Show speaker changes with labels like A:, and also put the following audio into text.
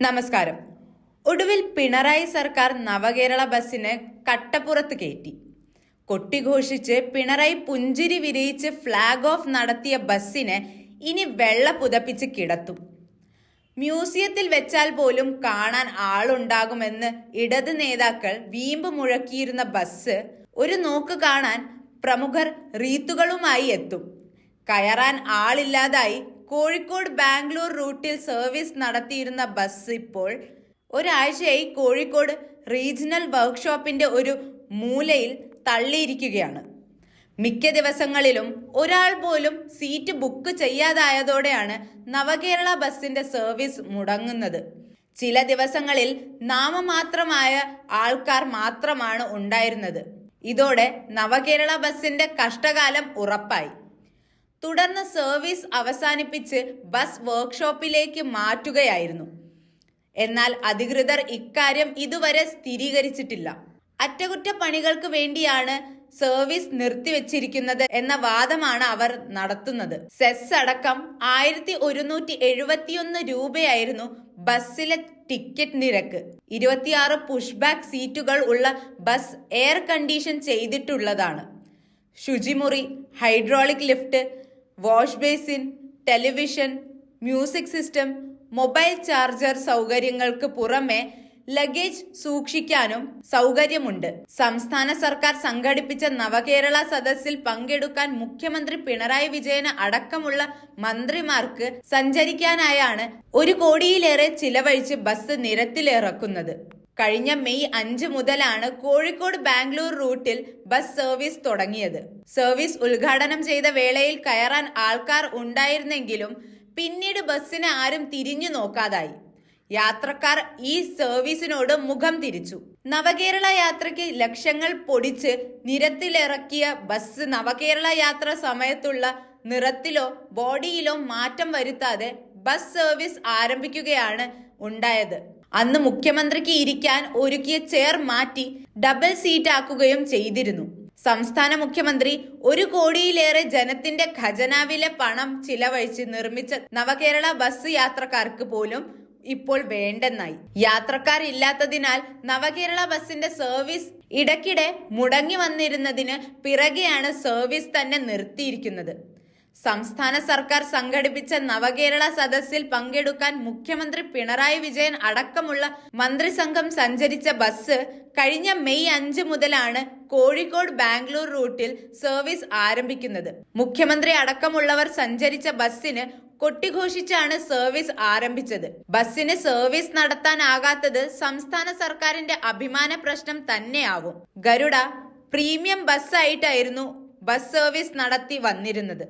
A: നമസ്കാരം. ഒടുവിൽ പിണറായി സർക്കാർ നവകേരള ബസ്സിന് കട്ടപ്പുറത്ത് കയറ്റി. കൊട്ടിഘോഷിച്ച് പിണറായി പുഞ്ചിരി വിരിയിച്ച് ഫ്ലാഗ് ഓഫ് നടത്തിയ ബസ്സിന് ഇനി വെള്ള പുതപ്പിച്ച് കിടത്തും. മ്യൂസിയത്തിൽ വെച്ചാൽ പോലും കാണാൻ ആളുണ്ടാകുമെന്ന് ഇടത് നേതാക്കൾ വീമ്പ് മുഴക്കിയിരുന്ന ബസ് ഒരു നോക്ക് കാണാൻ പ്രമുഖർ റീത്തുകളുമായി എത്തും. കയറാൻ ആളില്ലാതായി കോഴിക്കോട് ബാംഗ്ലൂർ റൂട്ടിൽ സർവീസ് നടത്തിയിരുന്ന ബസ് ഇപ്പോൾ ഒരാഴ്ചയായി കോഴിക്കോട് റീജിയണൽ വർക്ക്ഷോപ്പിന്റെ ഒരു മൂലയിൽ തള്ളിയിരിക്കുകയാണ്. മിക്ക ദിവസങ്ങളിലും ഒരാൾ പോലും സീറ്റ് ബുക്ക് ചെയ്യാതായതോടെയാണ് നവകേരള ബസിന്റെ സർവീസ് മുടങ്ങുന്നത്. ചില ദിവസങ്ങളിൽ നാമമാത്രമായ ആൾക്കാർ മാത്രമാണ് ഉണ്ടായിരുന്നത്. ഇതോടെ നവകേരള ബസിന്റെ കഷ്ടകാലം ഉറപ്പായി. തുടർന്ന് സർവീസ് അവസാനിപ്പിച്ച് ബസ് വർക്ക്ഷോപ്പിലേക്ക് മാറ്റുകയായിരുന്നു. എന്നാൽ അധികൃതർ ഇക്കാര്യം ഇതുവരെ സ്ഥിരീകരിച്ചിട്ടില്ല. അറ്റകുറ്റപ്പണികൾക്ക് വേണ്ടിയാണ് സർവീസ് നിർത്തിവെച്ചിരിക്കുന്നത് എന്ന വാദമാണ് അവർ നടത്തുന്നത്. സെസ് അടക്കം ആയിരത്തി ഒരുന്നൂറ്റി എഴുപത്തിയൊന്ന് രൂപയായിരുന്നു ബസ്സിലെ ടിക്കറ്റ് നിരക്ക്. ഇരുപത്തിയാറ് പുഷ്ബാക്ക് സീറ്റുകൾ ഉള്ള ബസ് എയർ കണ്ടീഷൻ ചെയ്തിട്ടുള്ളതാണ്. ശുചിമുറി hydraulic lift wash basin television music system mobile charger സൗകര്യങ്ങൾക്ക് പുറമെ ലഗേജ് സൂക്ഷിക്കാനും സൗകര്യമുണ്ട്. സംസ്ഥാന സർക്കാർ സംഘടിപ്പിച്ച നവകേരള സദസ്സിൽ പങ്കെടുക്കാൻ മുഖ്യമന്ത്രി പിണറായി വിജയന് അടക്കമുള്ള മന്ത്രിമാർക്ക് സഞ്ചരിക്കാനായാണ് ഒരു കോടിയിലേറെ ചിലവഴിച്ച് ബസ് നിരത്തിലിറക്കുന്നത്. കഴിഞ്ഞ മെയ് അഞ്ച് മുതലാണ് കോഴിക്കോട് ബാംഗ്ലൂർ റൂട്ടിൽ ബസ് സർവീസ് തുടങ്ങിയത്. സർവീസ് ഉദ്ഘാടനം ചെയ്ത വേളയിൽ കയറാൻ ആൾക്കാർ ഉണ്ടായിരുന്നെങ്കിലും പിന്നീട് ബസ്സിനെ ആരും തിരിഞ്ഞു നോക്കാതായി. യാത്രക്കാർ ഈ സർവീസിനോട് മുഖം തിരിച്ചു. നവകേരള യാത്രയ്ക്ക് ലക്ഷങ്ങൾ പൊടിച്ച് നിരത്തിലിറക്കിയ ബസ് നവകേരള യാത്ര സമയത്തുള്ള നിറത്തിലോ ബോഡിയിലോ മാറ്റം വരുത്താതെ ബസ് സർവീസ് ആരംഭിക്കുകയാണ് ഉണ്ടായത്. അന്ന് മുഖ്യമന്ത്രിക്ക് ഇരിക്കാൻ ഒരുക്കിയ ചെയർ മാറ്റി ഡബിൾ സീറ്റ് ആക്കുകയും ചെയ്തിരുന്നു. സംസ്ഥാന മുഖ്യമന്ത്രി ഒരു കോടിയിലേറെ ജനത്തിന്റെ ഖജനാവിലെ പണം ചിലവഴിച്ച് നിർമ്മിച്ച നവകേരള ബസ് യാത്രക്കാർക്ക് പോലും ഇപ്പോൾ വേണ്ടെന്നായി. യാത്രക്കാരില്ലാത്തതിനാൽ നവകേരള ബസിന്റെ സർവീസ് ഇടയ്ക്കിടെ മുടങ്ങി വന്നിരുന്നതിന് പിറകെയാണ് സർവീസ് തന്നെ നിർത്തിയിരിക്കുന്നത്. സംസ്ഥാന സർക്കാർ സംഘടിപ്പിച്ച നവകേരള സദസ്സിൽ പങ്കെടുക്കാൻ മുഖ്യമന്ത്രി പിണറായി വിജയൻ അടക്കമുള്ള മന്ത്രിസംഘം സഞ്ചരിച്ച ബസ് കഴിഞ്ഞ മെയ് അഞ്ച് മുതലാണ് കോഴിക്കോട് ബാംഗ്ലൂർ റൂട്ടിൽ സർവീസ് ആരംഭിക്കുന്നത്. മുഖ്യമന്ത്രി അടക്കമുള്ളവർ സഞ്ചരിച്ച ബസ്സിന് കൊട്ടിഘോഷിച്ചാണ് സർവീസ് ആരംഭിച്ചത്. ബസ്സിന് സർവീസ് നടത്താനാകാത്തത് സംസ്ഥാന സർക്കാരിന്റെ അഭിമാന പ്രശ്നം തന്നെയാവും. ഗരുഡ പ്രീമിയം ബസ്സായിട്ടായിരുന്നു ബസ് സർവീസ് നടത്തി വന്നിരുന്നത്.